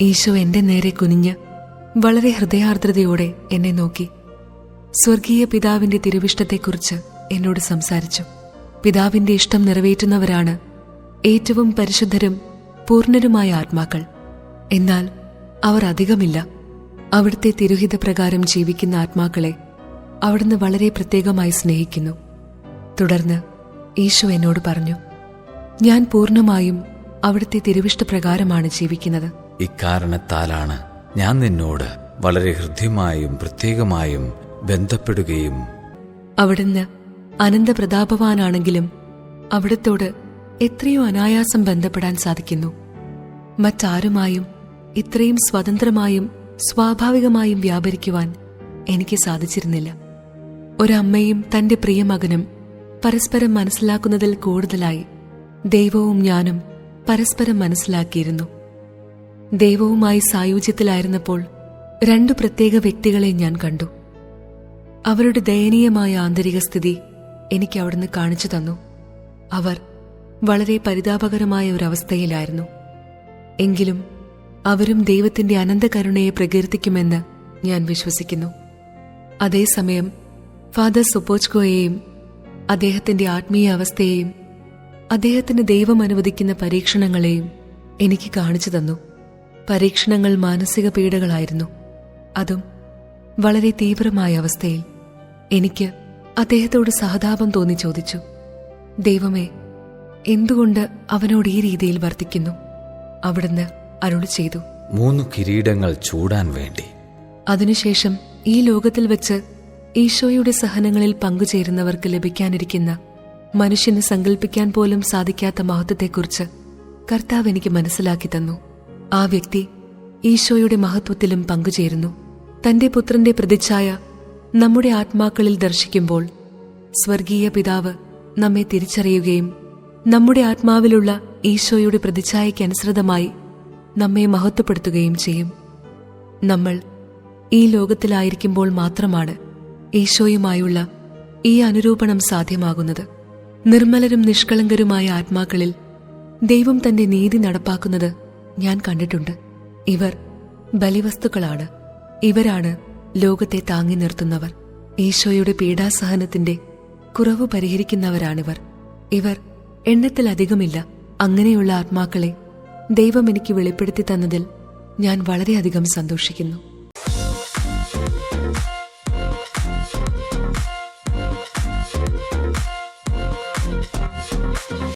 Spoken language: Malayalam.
ഈശോ എന്റെ നേരെ കുനിഞ്ഞ് വളരെ ഹൃദയാർദ്രതയോടെ എന്നെ നോക്കി. സ്വർഗീയ പിതാവിന്റെ തിരുവിഷ്ടത്തെക്കുറിച്ച് എന്നോട് സംസാരിച്ചു. പിതാവിന്റെ ഇഷ്ടം നിറവേറ്റുന്നവരാണ് ഏറ്റവും പരിശുദ്ധരും പൂർണരുമായ ആത്മാക്കൾ. എന്നാൽ അവർ അധികമില്ല. അവിടുത്തെ തിരുഹിത പ്രകാരം ജീവിക്കുന്ന ആത്മാക്കളെ അവിടുന്ന് വളരെ പ്രത്യേകമായി സ്നേഹിക്കുന്നു. തുടർന്ന് ഈശോ എന്നോട് പറഞ്ഞു ഞാൻ പൂർണമായും അവിടുത്തെ തിരുവിഷ്ടപ്രകാരമാണ് ജീവിക്കുന്നത്. ഇക്കാരണത്താലാണ് ഞാൻ നിന്നോട് വളരെ ഹൃദ്യമായും പ്രത്യേകമായും ബന്ധപ്പെടുകയും അവിടുന്ന് അനന്തപ്രതാപവാനാണെങ്കിലും അവിടത്തോട് എത്രയോ അനായാസം ബന്ധപ്പെടാൻ സാധിക്കുന്നു. മറ്റാരുമായും ഇത്രയും സ്വതന്ത്രമായും സ്വാഭാവികമായും വ്യാപരിക്കുവാൻ എനിക്ക് സാധിച്ചിരുന്നില്ല. ഒരമ്മയും തന്റെ പ്രിയമകനും പരസ്പരം മനസ്സിലാക്കുന്നതിൽ കൂടുതലായി ദൈവവും ഞാനും പരസ്പരം മനസ്സിലാക്കിയിരുന്നു. ദൈവവുമായി സായുജ്യത്തിലായിരുന്നപ്പോൾ രണ്ടു പ്രത്യേക വ്യക്തികളെ ഞാൻ കണ്ടു. അവരുടെ ദയനീയമായ ആന്തരിക സ്ഥിതി എനിക്ക് അവിടുന്ന് കാണിച്ചു തന്നു. അവർ വളരെ പരിതാപകരമായ ഒരവസ്ഥയിലായിരുന്നു എങ്കിലും അവരും ദൈവത്തിന്റെ അനന്തകരുണയെ പ്രകീർത്തിക്കുമെന്ന് ഞാൻ വിശ്വസിക്കുന്നു. അതേസമയം ഫാദർ സുപ്പോച്ച്കോയെയും അദ്ദേഹത്തിന്റെ ആത്മീയ അവസ്ഥയെയും അദ്ദേഹത്തിന് ദൈവം അനുവദിക്കുന്ന പരീക്ഷണങ്ങളെയും എനിക്ക് കാണിച്ചു തന്നു. പരീക്ഷണങ്ങൾ മാനസിക പീഡകളായിരുന്നു അതും വളരെ തീവ്രമായ അവസ്ഥയിൽ എനിക്ക് അദ്ദേഹത്തോട് സഹതാപം തോന്നി ചോദിച്ചു ദൈവമേ എന്തുകൊണ്ട് അവനോട് ഈ രീതിയിൽ വർത്തിക്കുന്നു? അവിടുന്ന് അരുളി ചെയ്തു. മൂന്ന് കിരീടങ്ങൾ ചൂടാൻ വേണ്ടി. അതിനുശേഷം ഈ ലോകത്തിൽ വെച്ച് ഈശോയുടെ സഹനങ്ങളിൽ പങ്കുചേരുന്നവർക്ക് ലഭിക്കാനിരിക്കുന്ന മനുഷ്യന് സങ്കല്പിക്കാൻ പോലും സാധിക്കാത്ത മഹത്വത്തെക്കുറിച്ച് കർത്താവ് എനിക്ക് മനസ്സിലാക്കി തന്നു. ആ വ്യക്തി ഈശോയുടെ മഹത്വത്തിലും പങ്കുചേരുന്നു. തന്റെ പുത്രന്റെ പ്രതിച്ഛായ നമ്മുടെ ആത്മാക്കളിൽ ദർശിക്കുമ്പോൾ സ്വർഗീയ പിതാവ് നമ്മെ തിരിച്ചറിയുകയും നമ്മുടെ ആത്മാവിലുള്ള ഈശോയുടെ പ്രതിച്ഛായയ്ക്കനുസൃതമായി നമ്മെ മഹത്വപ്പെടുത്തുകയും ചെയ്യും. നമ്മൾ ഈ ലോകത്തിലായിരിക്കുമ്പോൾ മാത്രമാണ് ഈശോയുമായുള്ള ഈ അനുരൂപണം സാധ്യമാകുന്നത്. നിർമ്മലരും നിഷ്കളങ്കരുമായ ആത്മാക്കളിൽ ദൈവം തന്റെ നീതി നടപ്പാക്കുന്നത് ഞാൻ കണ്ടിട്ടുണ്ട്. ഇവർ ബലിവസ്തുക്കളാണ്. ഇവരാണ് ലോകത്തെ താങ്ങി നിർത്തുന്നവർ. ഈശോയുടെ പീഡാസഹനത്തിന്റെ കുറവ് പരിഹരിക്കുന്നവരാണിവർ. ഇവർ എണ്ണത്തിലധികമില്ല. അങ്ങനെയുള്ള ആത്മാക്കളെ ദൈവം എനിക്ക് വെളിപ്പെടുത്തി തന്നതിൽ ഞാൻ വളരെയധികം സന്തോഷിക്കുന്നു.